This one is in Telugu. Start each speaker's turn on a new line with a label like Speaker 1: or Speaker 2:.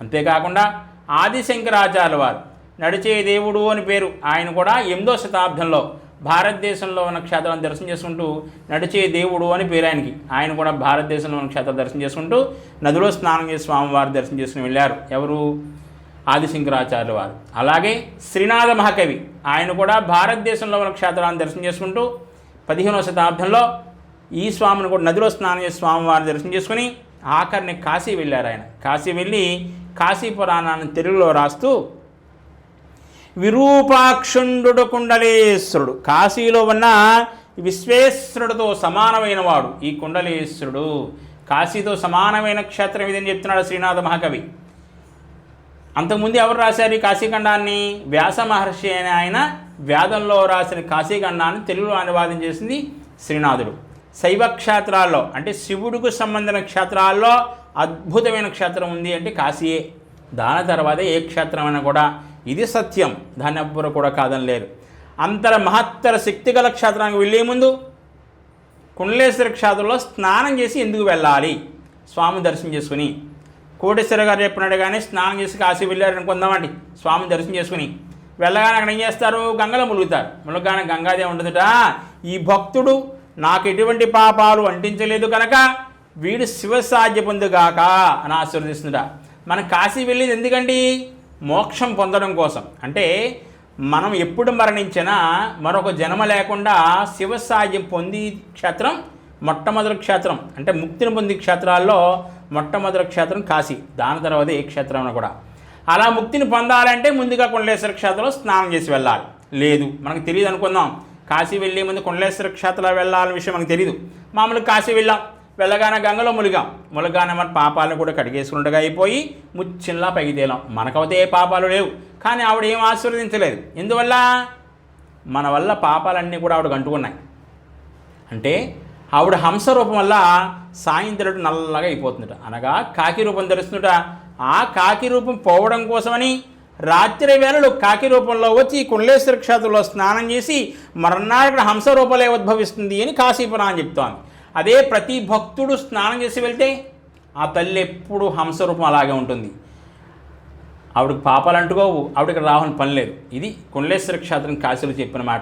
Speaker 1: అంతేకాకుండా ఆదిశంకరాచార్య వారు నడిచే దేవుడు అని పేరు. ఆయన కూడా ఎనిమిదో శతాబ్దంలో భారతదేశంలో ఉన్న క్షేత్రాలను దర్శనం చేసుకుంటూ నడిచే దేవుడు అని పేరు ఆయనకి. ఆయన కూడా భారతదేశంలో ఉన్న క్షేత్రాలు దర్శనం చేసుకుంటూ నదిలో స్నానం చేసి స్వామివారు దర్శనం చేసుకుని వెళ్ళారు. ఎవరు? ఆదిశంకరాచార్యుల వారు. అలాగే శ్రీనాథ మహాకవి. ఆయన కూడా భారతదేశంలో ఉన్న క్షేత్రాలను దర్శనం చేసుకుంటూ పదిహేనవ శతాబ్దంలో ఈ స్వామిని కూడా నదిలో స్నానం చేసి స్వామివారిని దర్శనం చేసుకుని ఆఖరిని కాశీ వెళ్ళారు ఆయన. కాశీ వెళ్ళి కాశీ పురాణాన్ని తెలుగులో రాస్తూ విరూపాక్షుండు కుండలేశ్వరుడు. కాశీలో ఉన్న విశ్వేశ్వరుడితో సమానమైన వాడు ఈ కుండలేశ్వరుడు. కాశీతో సమానమైన క్షేత్రం ఇదని చెప్తున్నాడు శ్రీనాథ మహాకవి. అంతకుముందు ఎవరు రాశారు ఈ కాశీఖండాన్ని? వ్యాస మహర్షి అనే ఆయన వేదంలో రాసిన కాశీఖండాన్ని తెలుగులో అనువాదం చేసింది శ్రీనాథుడు. శైవ క్షేత్రాల్లో అంటే శివుడికి సంబంధించిన క్షేత్రాల్లో అద్భుతమైన క్షేత్రం ఉంది అంటే కాశీయే దాని తర్వాత ఏ క్షేత్రమైనా కూడా ఇది సత్యం. దాన్ని ఎవ్వరు కూడా కాదని లేరు. అంతర మహత్తర శక్తి గల క్షేత్రానికి వెళ్ళే ముందు కుండలేశ్వర క్షేత్రంలో స్నానం చేసి ఎందుకు వెళ్ళాలి? స్వామి దర్శనం చేసుకుని. కోటేశ్వర గారు చెప్పినాడు కానీ స్నానం చేసి కాశీ వెళ్ళారు అనుకుందామండి స్వామి దర్శనం చేసుకుని. వెళ్ళగానే అక్కడ ఏం చేస్తారు? గంగలో ములుగుతారు. ములుగానే గంగాదేవి ఉండదుట ఈ భక్తుడు నాకు ఎటువంటి పాపాలు అంటించలేదు కనుక వీడు శివసాధ్య పొందుగాక అని ఆశీర్వదిస్తుందా మనం కాశీ వెళ్ళేది ఎందుకండి? మోక్షం పొందడం కోసం. అంటే మనం ఎప్పుడు మరణించినా మరొక జన్మ లేకుండా శివసాధ్యం పొంది క్షేత్రం మొట్టమొదటి క్షేత్రం. అంటే ముక్తిని పొంది క్షేత్రాల్లో మొట్టమొదటి క్షేత్రం కాశీ. దాని తర్వాత ఏ క్షేత్రం కూడా. అలా ముక్తిని పొందాలంటే ముందుగా కుండలేశ్వర క్షేత్రంలో స్నానం చేసి వెళ్ళాలి. లేదు మనకు తెలియదు అనుకుందాం. కాశీ వెళ్ళే ముందు కుండలేశ్వర క్షేత్రంలో వెళ్ళాలనే విషయం మనకు తెలియదు మామూలుగా కాశీ వెళ్ళాం. వెళ్ళగానే గంగలో ములిగాం ములగానే మన పాపాలను కూడా కడిగేసుకున్నట్టుగా అయిపోయి ముచ్చిన్లా పైకి తేలాం. మనకైతే ఏ పాపాలు లేవు. కానీ ఆవిడ ఏం ఆశీర్వదించలేదు. ఎందువల్ల? మన వల్ల పాపాలన్నీ కూడా ఆవిడ అంటుకున్నాయి. అంటే ఆవిడ హంస రూపం వల్ల సాయంత్రం నల్లగా అయిపోతుందట. అనగా కాకి రూపం తెలుస్తుందట. ఆ కాకి రూపం పోవడం కోసమని రాత్రి వేళలు కాకి రూపంలో వచ్చి కుండలేశ్వర క్షేత్రంలో స్నానం చేసి మరణాడు ఇక్కడ హంస రూపంలో ఉద్భవిస్తుంది అని కాశీపురాణం చెప్తోంది. అదే ప్రతి భక్తుడు స్నానం చేసి వెళ్తే ఆ తల్లి ఎప్పుడు హంస రూపం అలాగే ఉంటుంది. ఆవిడకి పాపాలు అంటుకోవు ఆవిడకి రావాలని పని లేదు. ఇది కుండలేశ్వర క్షేత్రం కాశీలో చెప్పిన మాట.